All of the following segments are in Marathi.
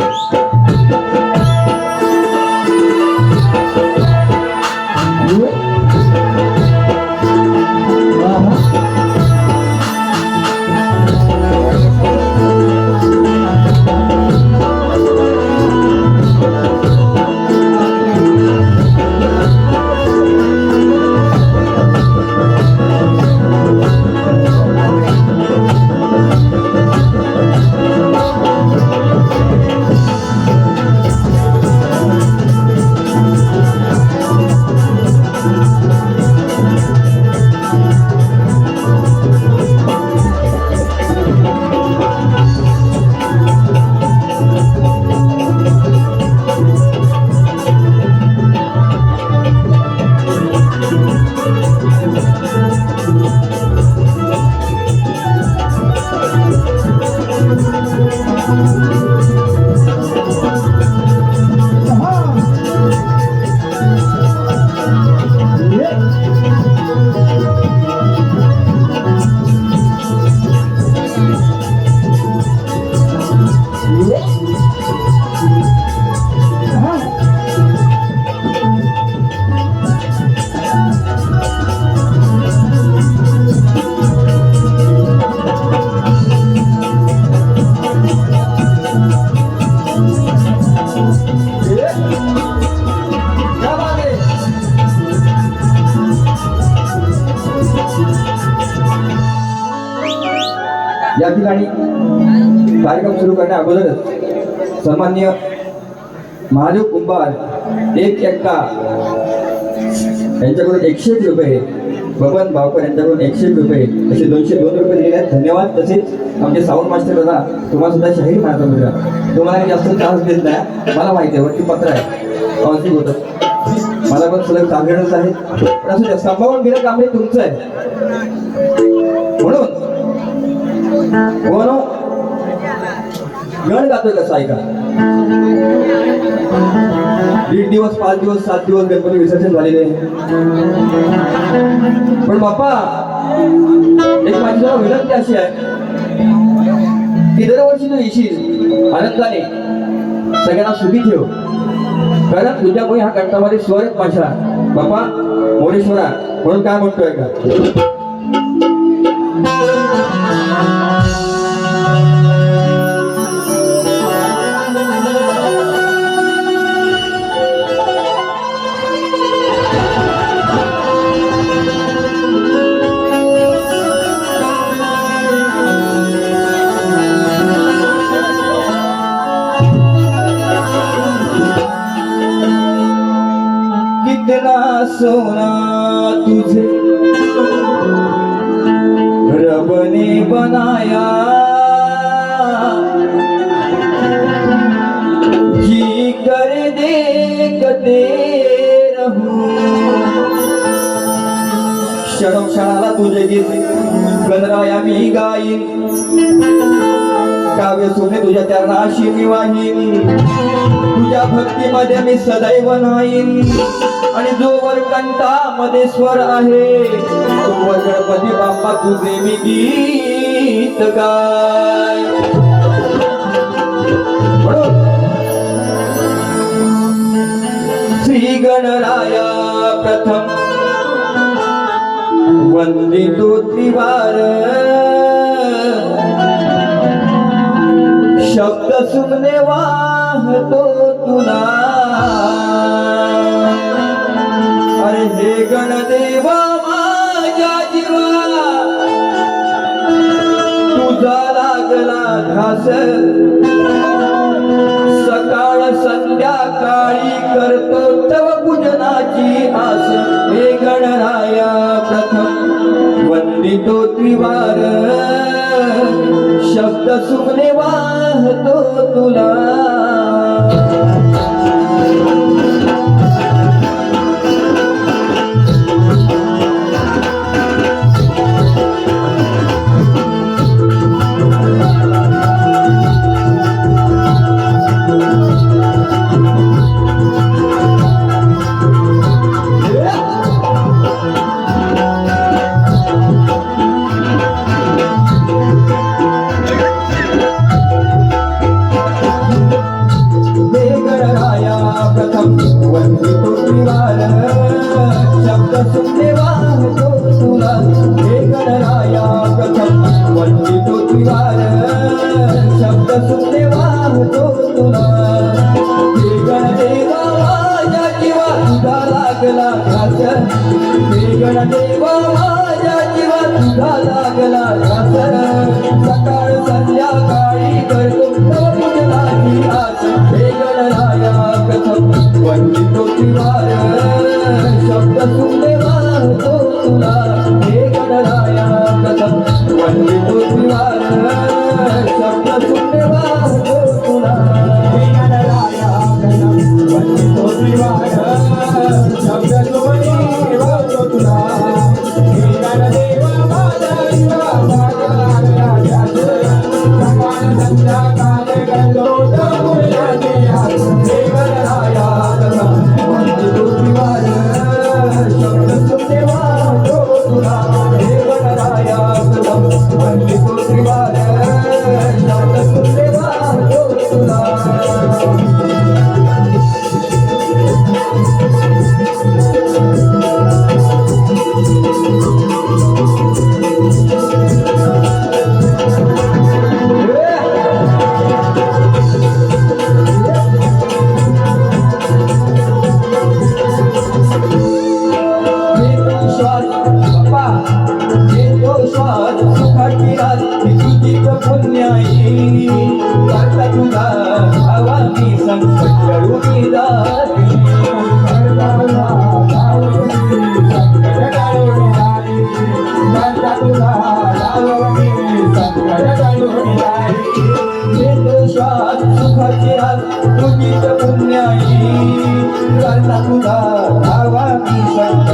या अगोदरच सन्मान्य महादेव कुंभार एक एक्का यांच्याकडून एकशे एक रुपये बबन भावकर यांच्याकडून एकशे एक रुपये असे दोनशे दोन रुपये दिलेले आहेत. धन्यवाद. तसेच आमचे साऊंड मास्टर दादा तुम्हाला सुद्धा शाहीर म्हणायचा मुलगा तुम्हाला जास्त त्रास देत नाही. मला माहिती आहे वरती पत्र आहे. कॉन्सिंग होतं मला पण सलग टार्गेटच आहे पण असं द्या, सांभाळून घेणं काम हे तुमचं आहे. म्हणून गण गातोय कसा ऐका? दीड दिवस पाच दिवस सात दिवस गणपती विसर्जन झालेले पण बाप्पा एक माझी जरा विनंती अशी आहे की दरवर्षी तू येशील आनंदाने सगळ्यांना सुखी ठेव. कारण तुझ्यामुळे हा कंठामध्ये स्वर माझ्या. बाप्पा मोरेश्वरा म्हणून काय म्हणतोय का? सोना तुझे. रब ने बनाया. जी कर देखते रहूं. क्षणो क्षणाला तुझे गीत गणराया मी गाईन. काव्य सोने तुझ्या त्या नाशी मी वाहिनी. तुझ्या भक्तीमध्ये मी सदैव नाहीन आणि जोवर कंठामध्ये स्वर आहे तोवर गणपती म्हणजे बाप्पा तुझे मी गीत गाय. श्री गणराया प्रथम वंदितो त्रिवार शब्द सुमने वाहतो. तुला. अरे हे गणदेवा माझ्या जीवाला तुझा लागला घास. सकाळ संध्याकाळी करतो तव पूजनाची आस. हे गणराया प्रथम वंदितो त्रिवार. शब्द सुमने वाहतो तुला. लागला घास देवा माझ्या जीवा तुझा लागला घास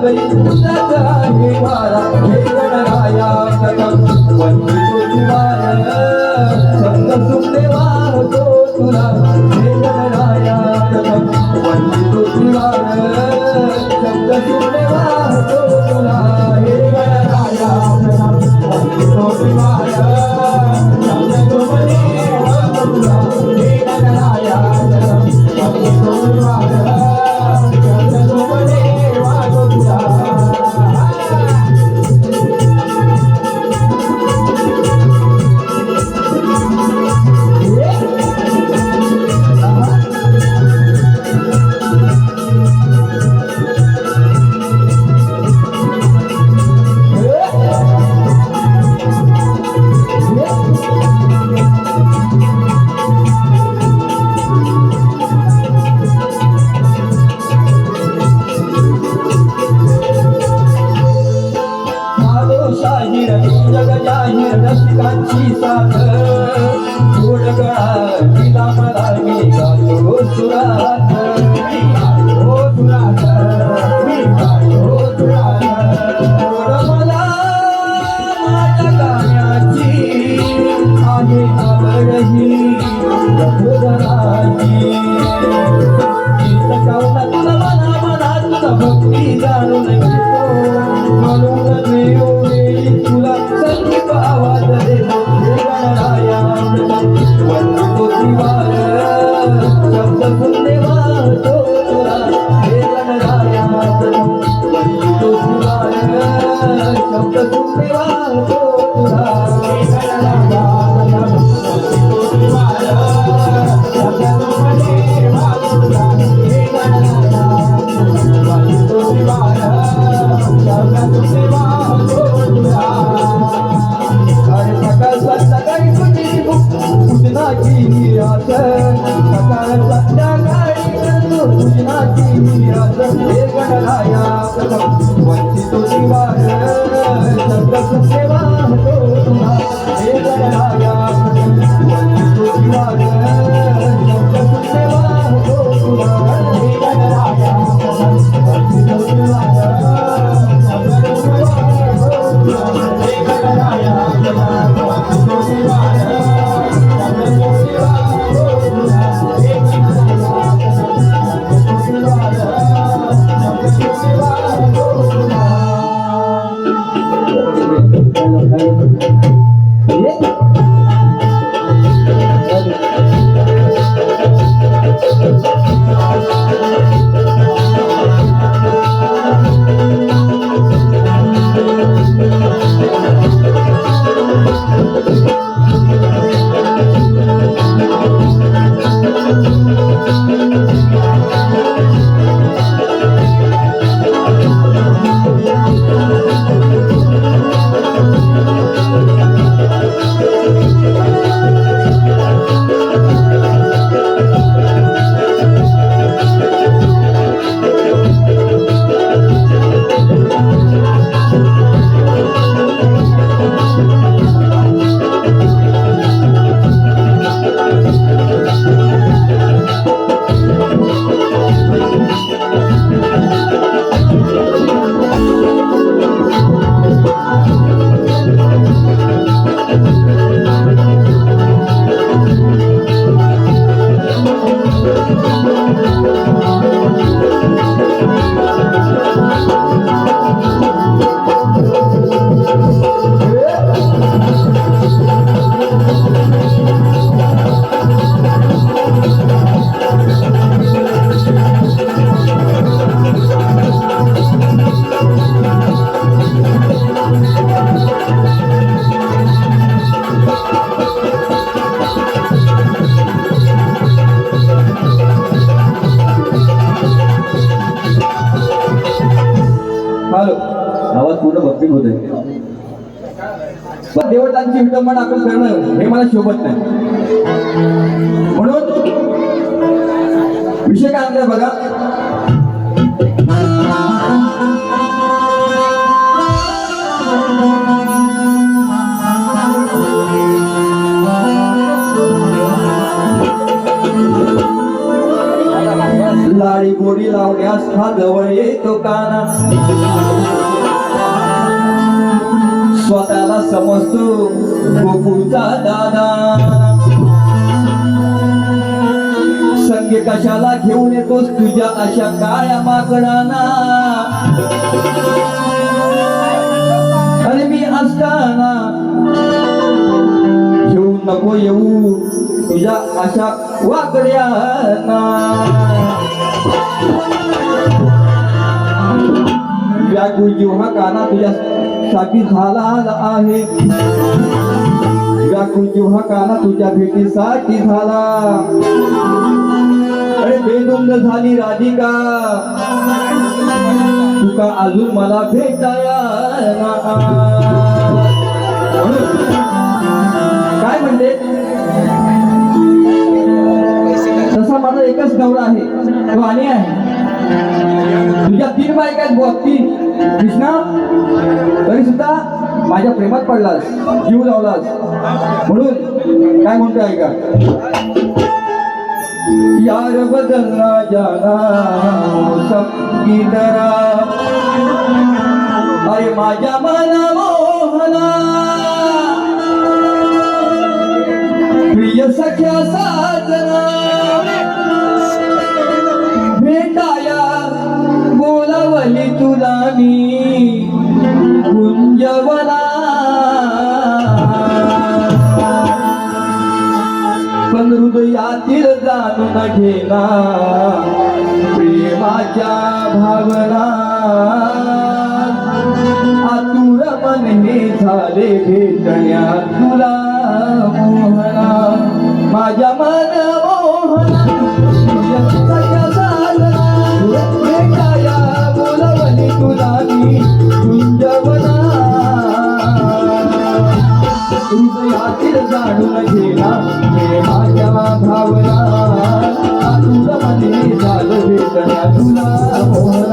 करी Música तुझा भक्ती जाणून पण देवतांची विडंबना आपण करणं हे मला शोभत नाही. म्हणून विषय काय आणलाय बघा? लाडी गोडी लावण्यास हा जवळ येतो काना. मला समजतो गोकुळचा दादा. संगे कशाला घेऊन येतोस तुझ्या अशा काळ्या माकडाना? अरे मी असताना घेऊन नको येऊ तुझ्या अशा वाकड्याना. व्याकुळ जीव हा काना तुझ्यासाठी झाला आहे। व्याकुळ हा काना अरे झाली राधिका। तुका अजून मला भेटाया. काय म्हणते? तसा माझा एकच आहे. तो आणि आहे. तुझ्या तीन बायका आहेत तीन. कृष्णा सुद्धा माझ्या प्रेमात पडलास जीव लावलास. म्हणून काय म्हणतो ऐका? यार बदलना जाना सबकी अरे माझ्या मना मोहना प्रिय सख्या साजना. भेटाया बोलावली तुला. पण हृदयातील जाणून घेना. प्रेमाच्या भावना. आतुर मन हे झाले भेटण्या तुला मोहना. माझ्या मन मोहना. तुला मी कुंजवना हृदयातील जाणून घेना. मध्ये झालं